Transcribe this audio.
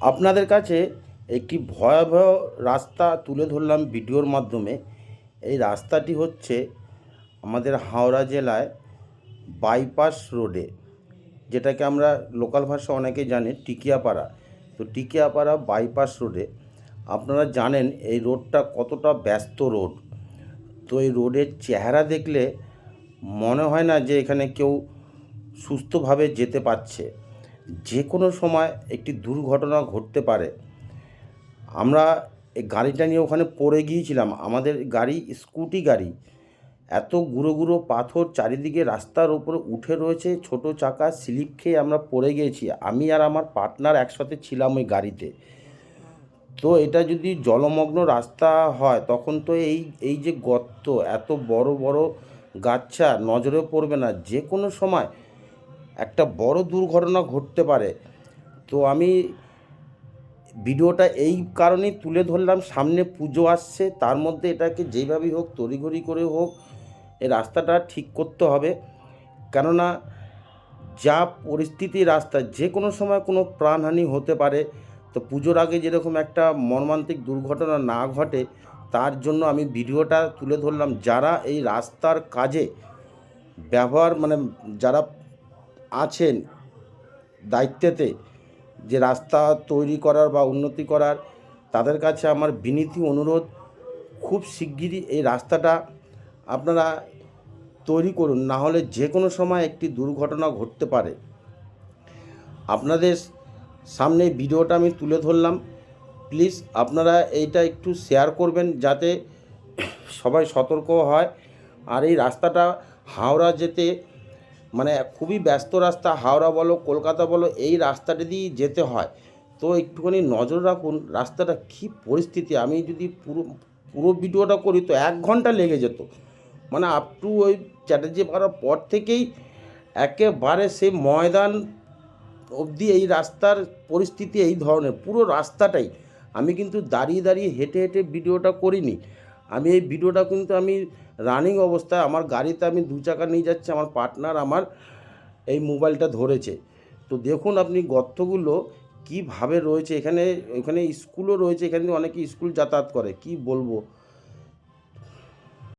আপনাদের কাছে একটি ভয়াবহ রাস্তা তুলে ধরলাম ভিডিওর মাধ্যমে। এই রাস্তাটি হচ্ছে আমাদের হাওড়া জেলায় বাইপাস রোডে, যেটাকে আমরা লোকাল ভাষা অনেকে জানে, টিকিয়াপাড়া। তো টিকিয়াপাড়া বাইপাস রোডে, আপনারা জানেন এই রোডটা কতটা ব্যস্ত রোড। তো এই রোডের চেহারা দেখলে মনে হয় না যে এখানে কেউ সুস্থভাবে যেতে পারছে। যে কোনো সময় একটি দুর্ঘটনা ঘটতে পারে। আমরা এই গাড়িটা নিয়ে ওখানে পড়ে গিয়েছিলাম। আমাদের গাড়ি স্কুটি গাড়ি। এত গুঁড়ো গুঁড়ো পাথর চারিদিকে রাস্তার উপরে উঠে রয়েছে। ছোট চাকা স্লিপ খেয়ে আমরা পড়ে গিয়েছি। আমি আর আমার পার্টনার একসাথে ছিলাম ওই গাড়িতে। তো এটা যদি জলমগ্ন রাস্তা হয়, তখন তো এই এই যে গর্ত, এত বড় বড় গাচ্ছা নজরে পড়বে না। যে কোনো সময় একটা বড় দুর্ঘটনা ঘটতে পারে। তো আমি ভিডিওটা এই কারণেই তুলে ধরলাম, সামনে পুজো আসছে, তার মধ্যে এটাকে যেইভাবেই হোক, তড়িঘড়ি করে হোক, এই রাস্তাটা ঠিক করতে হবে। কেননা যা পরিস্থিতি রাস্তা যে কোনো সময় কোনো প্রাণহানি হতে পারে। তো পুজোর আগে যেরকম একটা মর্মান্তিক দুর্ঘটনা না ঘটে, তার জন্য আমি ভিডিওটা তুলে ধরলাম। যারা এই রাস্তার কাজে ব্যবহার মানে যারা আছেন দায়িত্বেতে যে রাস্তা তৈরি করার বা উন্নতি করার, তাদের কাছে আমার বিনীতি অনুরোধ, খুব শিগগিরই এই রাস্তাটা আপনারা তৈরি করুন। না হলে যে কোনো সময় একটি দুর্ঘটনা ঘটতে পারে। আপনাদের সামনে ভিডিওটা আমি তুলে ধরলাম। প্লিজ আপনারা এইটা একটু শেয়ার করবেন যাতে সবাই সতর্ক হয়। আর এই রাস্তাটা হাওড়া যেতে মানে খুবই ব্যস্ত রাস্তা, হাওড়া বলো, কলকাতা বলো, এই রাস্তাটা দিয়েই যেতে হয়। তো একটুখানি নজর রাখুন, রাস্তাটা কী পরিস্থিতি? আমি যদি পুরো পুরো ভিডিওটা করি তো এক ঘণ্টা লেগে যেত। মানে আপ টু ওই চ্যাটার্জি পাড়ার পর থেকেই একেবারে সেই ময়দান অবধি এই রাস্তার পরিস্থিতি এই ধরনের, পুরো রাস্তাটাই। আমি কিন্তু দাঁড়িয়ে দাঁড়িয়ে হেঁটে হেঁটে ভিডিওটা করিনি। আমি এই ভিডিওটা কিন্তু আমি রানিং অবস্থায়, আমার গাড়িতে আমি দু চাকা নিয়ে যাচ্ছি, আমার পার্টনার আমার এই মোবাইলটা ধরেছে। তো দেখুন আপনি গর্তগুলো কীভাবে রয়েছে, এখানে এখানে স্কুলও রয়েছে, এখানে অনেকে স্কুল যাতায়াত করে, কি বলব?